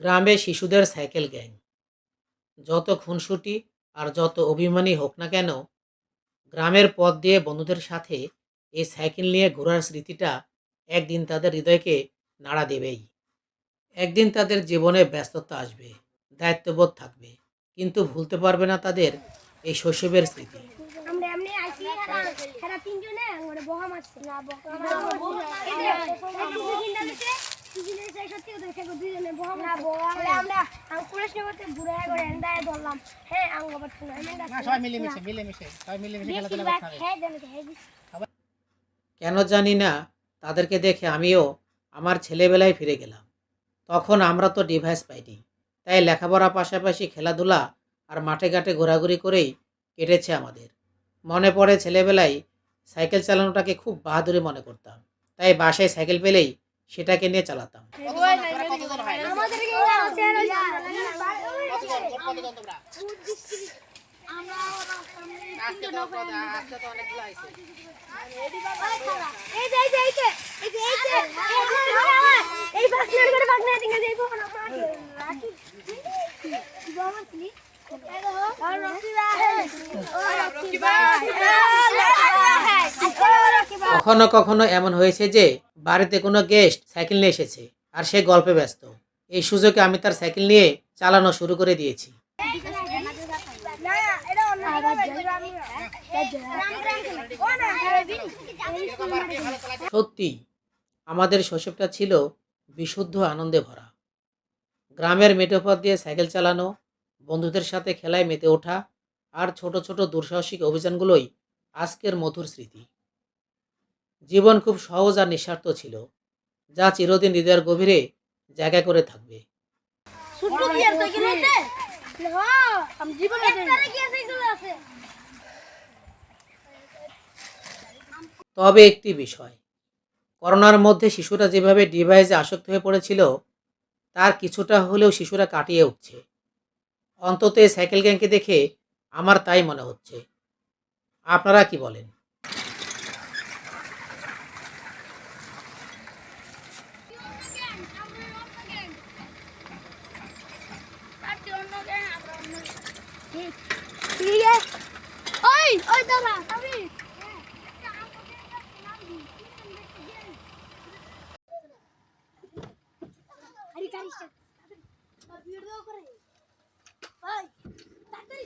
গ্রামে শিশুদের cycle gang. যত খুনসুটি আর যত অভিমানী হোক না কেন গ্রামের পথ দিয়ে বন্ধুদের সাথে এই সাইকেল নিয়ে ঘোরার স্মৃতিটা একদিন তাদের হৃদয়কে নাড়া দেবেই। একদিন তাদের জীবনে ব্যস্ততা আসবে দায়িত্ববোধ থাকবে কিন্তু ভুলতে পারবে না তাদের এই শৈশবের স্মৃতি। আমরা এমনি আইছি হেরা হেরা তিনজনে বহা না বহা কেন জানি না তাদেরকে দেখে আমিও আমার ছেলেবেলায় ফিরে গেলাম। তখন আমরা তো ডিভাইস পাইনি। তাই লেখাপড়া পাশাপাশি খেলাধুলা আর মাঠে ঘাটে ঘোরাঘুরি করেই কেটেছে আমাদের। মনে পড়ে ছেলেবেলায় সাইকেল চালানোটাকে খুব বাহাদুরি মনে করতাম। তাই বাসায় সাইকেল পেলেই সেটাকে নিয়ে চালাতাম। কখনো কখনো এমন হয়েছে যে বাড়িতে কোনো গেস্ট সাইকেল নিয়ে এসেছে আর সে গল্পে ব্যস্ত। এই সুযোগে আমি তার সাইকেল নিয়ে চালানো শুরু করে দিয়েছি। সত্যি, আমাদের শৈশবটা ছিল বিশুদ্ধ আনন্দে ভরা। গ্রামের মেঠোপথ দিয়ে সাইকেল চালানো, বন্ধুদের সাথে খেলায় মেতে ওঠা, আর ছোট ছোট দুঃসাহসিক অভিযানগুলোই আজকের মধুর স্মৃতি। জীবন খুব সহজ আর নিঃস্বার্থ ছিল, যা চিরদিন হৃদয়ের গভীরে জায়গা করে থাকবে। হ্যাঁ তবে একটি বিষয় করোনার মধ্যে শিশুরা যেভাবে ডিভাইসে আসক্ত হয়ে পড়েছিল তার কিছুটা হলেও শিশুরা কাটিয়ে উঠছে। অন্তত এই সাইকেল গ্যাংকে দেখে আমার তাই মনে হচ্ছে। আপনারা কি বলেন? ওই দাঁড়া তুমি আরে গাড়ি স্টার্ট। ভিডিও করে তাড়াতাড়ি